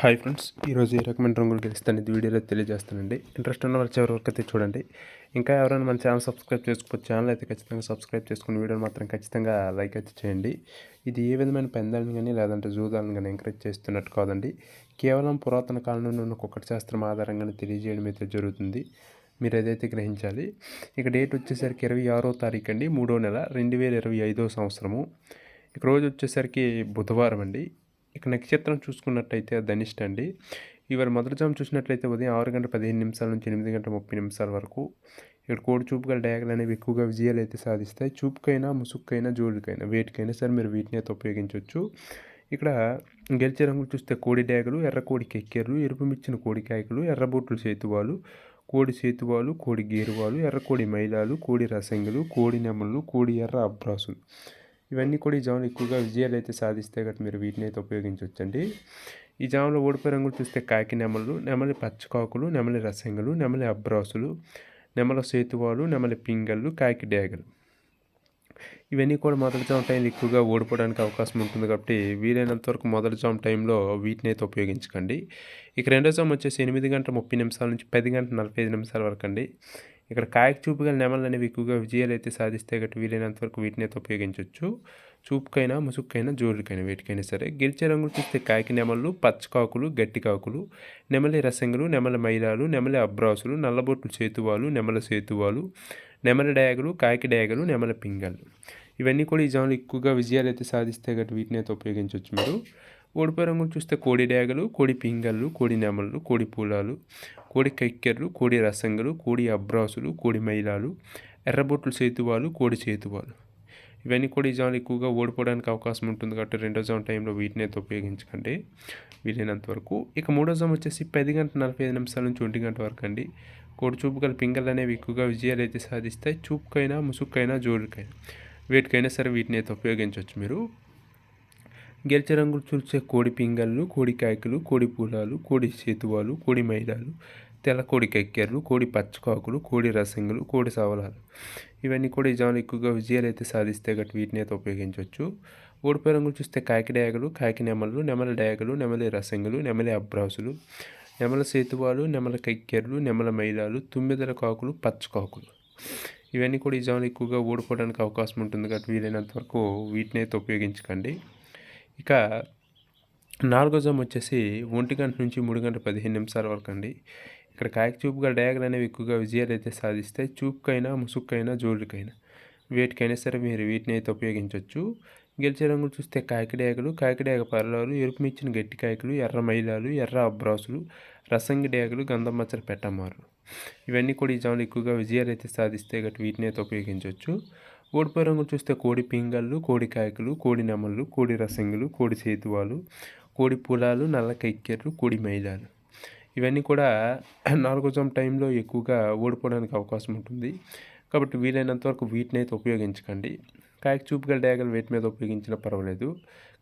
Hi friends ఈరోజు ఏ రకమైన రంగులు గెలుస్తాను ఇది వీడియోలో తెలియజేస్తానండి. ఇంట్రెస్ట్ ఉన్న వాళ్ళు చివరి వరకు అయితే చూడండి. ఇంకా ఎవరైనా మన ఛానల్ సబ్స్క్రైబ్ చేసుకోవచ్చు ఛానల్ అయితే ఖచ్చితంగా సబ్స్క్రైబ్ చేసుకుని వీడియోని మాత్రం ఖచ్చితంగా లైక్ అయితే చేయండి. ఇది ఏ విధమైన పెందాలను కానీ లేదంటే జూదాలను కానీ ఎంకరేజ్ చేస్తున్నట్టు కాదండి. కేవలం పురాతన కాలంలో నుండి ఉన్న కుక్కటి శాస్త్రం ఆధారంగానే తెలియజేయడం అయితే జరుగుతుంది. మీరు ఏదైతే గ్రహించాలి ఇక డేట్ వచ్చేసరికి ఇరవై ఆరో తారీఖు అండి మూడో నెల రెండు వేల ఇరవై ఐదో సంవత్సరము. ఇక రోజు వచ్చేసరికి బుధవారం అండి ఇక నక్షత్రం చూసుకున్నట్టయితే ధనిష్ట అండి. ఇవాళ మొదటి జాము చూసినట్లయితే ఉదయం ఆరు గంటల పదిహేను నిమిషాల నుంచి ఎనిమిది గంటల ముప్పై నిమిషాల వరకు ఇక్కడ కోడి చూపు గల డయాగలు అనేవి ఎక్కువగా విజయాలు అయితే సాధిస్తాయి. చూపుకైనా ముసుక్కైనా జోడుకైనా వేటికైనా సరే మీరు వీటిని అయితే ఉపయోగించవచ్చు. ఇక్కడ గెలిచే రంగులు చూస్తే కోడి డేగలు ఎర్ర కోడి కెక్కెర్లు ఎరుపు మిచ్చిన కోడి కాయకులు ఎర్రబొట్లు సేతువాలు కోడి చేతువాలు కోడి గేరువాలు ఎర్ర కోడి మైలాలు కోడి రసంగులు కోడి నెమలు కోడి ఎర్ర అబ్రాసులు. ఇవన్నీ కూడా ఈ జామ్లో ఎక్కువగా విజయాలు అయితే సాధిస్తే కాబట్టి మీరు వీటిని అయితే ఉపయోగించవచ్చండి ఈ జామ్లో ఓడిపోయే రంగులు చూస్తే కాకి నెమలు నెమలి పచ్చకాకులు నెమలి రసంగులు నెమలి అబ్రాసులు నెమల సేతువాలు నెమలి పింగళ్ళు కాకి డేగలు ఇవన్నీ కూడా మొదటి జామ్ టైంలో ఎక్కువగా ఓడిపోవడానికి అవకాశం ఉంటుంది కాబట్టి వీలైనంత వరకు మొదటి జామ్ టైంలో వీటిని అయితే ఉపయోగించకండి. ఇక రెండో జామ్ వచ్చేసి ఎనిమిది గంటల ముప్పై నిమిషాల నుంచి పది గంటల నలభై ఐదు నిమిషాల వరకు అండి. ఇక్కడ కాయకు చూపుగల నెమలు అనేవి ఎక్కువగా విజయాలు అయితే సాధిస్తే గట్టి వీలైనంత వరకు వీటిని అయితే ఉపయోగించవచ్చు చూపుకైనా ముసుక్కైనా జోరుకైనా వీటికైనా సరే. గెలిచే రంగులు చూస్తే కాకి నెమళ్ళు పచ్చకాకులు గట్టి కాకులు నెమలి రసంగులు నెమల మైలాలు నెమలి అబ్రాసులు నల్లబొట్లు సేతువాలు నెమల సేతువాలు నెమల డయాగలు కాకి డయాగలు నెమల పింగళ్ళు ఇవన్నీ కూడా ఈ జాములు ఎక్కువగా విజయాలు అయితే సాధిస్తే గట్టి వీటిని అయితే ఉపయోగించవచ్చు మీరు. ఓడిపోయే రంగులు చూస్తే కోడి డేగలు కోడి పింగళ్ళు కోడి నెమళ్ళు కోడి పూలాలు కోడి కక్కెర్లు కోడి రసంగులు కోడి అబ్రాసులు కోడి మైలాలు ఎర్రబొట్లు సేతువాలు కోడి చేతువాలు ఇవన్నీ కూడా ఈ జాములు ఎక్కువగా ఓడిపోవడానికి అవకాశం ఉంటుంది కాబట్టి రెండో జామ్ టైంలో వీటిని అయితే ఉపయోగించకండి. వీలైనంత వరకు. ఇక మూడో జామ్ వచ్చేసి పది గంటల నలభై ఐదు నిమిషాల నుంచి ఒంటి గంట వరకు అండి. కోడి చూపు గల పింగళ్ళు అనేవి ఎక్కువగా విజయాలు అయితే సాధిస్తాయి. చూపుకైనా ముసుక్కైనా జోడుకైనా వీటికైనా సరే వీటిని అయితే ఉపయోగించవచ్చు మీరు. గెలిచే రంగులు చూసే కోడి పింగళ్ళు కోడి కాయకులు కోడి పూలాలు కోడి చేతువాలు కోడి మైదాలు తెల్ల కోడి కెక్కెర్లు కోడి పచ్చకాకులు కోడి రసంగులు కోడి సవలాలు. ఇవన్నీ కూడా ఈ జాములు ఎక్కువగా విజయాలు అయితే సాధిస్తే గట్టి వీటిని అయితే ఉపయోగించవచ్చు. ఓడిపోయే రంగులు చూస్తే కాకి డయాగలు కాకి నెమలు నెమల డయాగలు నెమలి రసంగులు నెమలి అబ్రాసులు నెమల సేతువాలు నెమల కెక్కెర్లు నెమల మైదాలు తుమ్మిదల కాకులు పచ్చకాకులు. ఇవన్నీ కూడా ఈ జాములు ఎక్కువగా ఓడిపోవడానికి అవకాశం ఉంటుంది కాబట్టి వీలైనంత వరకు వీటిని అయితే ఉపయోగించకండి. ఇక నాలుగో జామ్ వచ్చేసి ఒంటి గంట నుంచి మూడు గంటల పదిహేను నిమిషాల వరకు అండి ఇక్కడ కాయక చూపుగా డయాగ్రల్ అనేవి ఎక్కువగా విజయాలు అయితే సాధిస్తాయి చూపుకైనా ముసుక్కైనా జోళ్ళకైనా వేటికైనా సరే మీరు వీటిని అయితే ఉపయోగించవచ్చు గెలిచే రంగులు చూస్తే కాకిడేగలు కాకిడేగ పరలాలు ఎరుపు మిచ్చిన గట్టి కాయకులు ఎర్ర మైలాలు ఎర్ర అబ్రాసులు రసంగి డేగలు గంధం మచ్చలు పెట్టమారు. ఇవన్నీ కూడా ఈ జాములు ఎక్కువగా విజయాలు అయితే సాధిస్తే గట్టి వీటిని అయితే ఉపయోగించవచ్చు ఓడిపోయే రంగులు చూస్తే కోడి పింగళ్ళు కోడి కాయకులు కోడి నెమళ్ళు కోడి రసంగులు కోడి సేతువాలు కోడి పొలాలు నల్ల కైక్కెర్లు కోడి మైదాలు. ఇవన్నీ కూడా నాలుగో టైంలో ఎక్కువగా ఓడిపోవడానికి అవకాశం ఉంటుంది. కాబట్టి వీలైనంత వరకు వీటిని అయితే ఉపయోగించకండి. కాయకు చూపుగల డేగలు వేటి మీద ఉపయోగించినా పర్వాలేదు.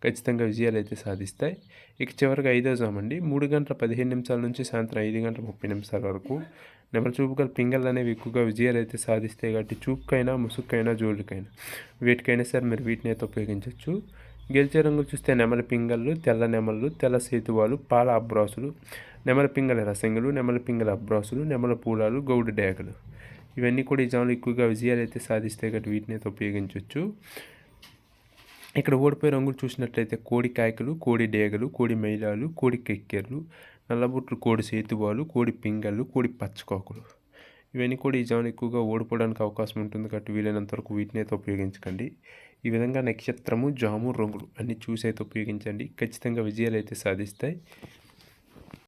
ఖచ్చితంగా విజయాలు అయితే సాధిస్తాయి. ఇక చివరిగా ఐదో జామ్ అండి మూడు గంటల పదిహేను నిమిషాల నుంచి సాయంత్రం ఐదు గంటల ముప్పై నిమిషాల వరకు నెమల చూపుగల పింగళ్ళు అనేవి ఎక్కువగా విజయాలు అయితే సాధిస్తాయి కాబట్టి చూపుకైనా ముసుక్కైనా జోళ్ళకైనా వీటికైనా సరే మీరు వీటిని అయితే ఉపయోగించవచ్చు గెలిచే రంగులు చూస్తే నెమల పింగళ్ళు తెల్ల నెమళ్ళు తెల్ల సేతువాలు పాల అబ్రాసులు నెమల పింగళ రసంగులు నెమల పింగళ అబ్రాసులు నెమల పూలాలు గౌడు డేగలు ఇవన్నీ కూడా ఈ జాములు ఎక్కువగా విజయాలు అయితే సాధిస్తాయి కాబట్టి వీటిని అయితే ఉపయోగించవచ్చు ఇక్కడ ఓడిపోయే రంగులు చూసినట్లయితే కోడి కాయకులు కోడి డేగలు కోడి మైలాలు కోడి కెక్కెర్లు నల్లబుట్లు కోడి సేతువాలు కోడి పింగళ్ళు కోడి పచ్చకాకులు. ఇవన్నీ కూడా ఈ జాములు ఎక్కువగా ఓడిపోవడానికి అవకాశం ఉంటుంది కాబట్టి వీలైనంత వరకు వీటిని అయితే ఉపయోగించకండి. ఈ విధంగా నక్షత్రము జాము రంగులు అన్నీ చూసి అయితే ఉపయోగించండి. ఖచ్చితంగా విజయాలు అయితే సాధిస్తాయి.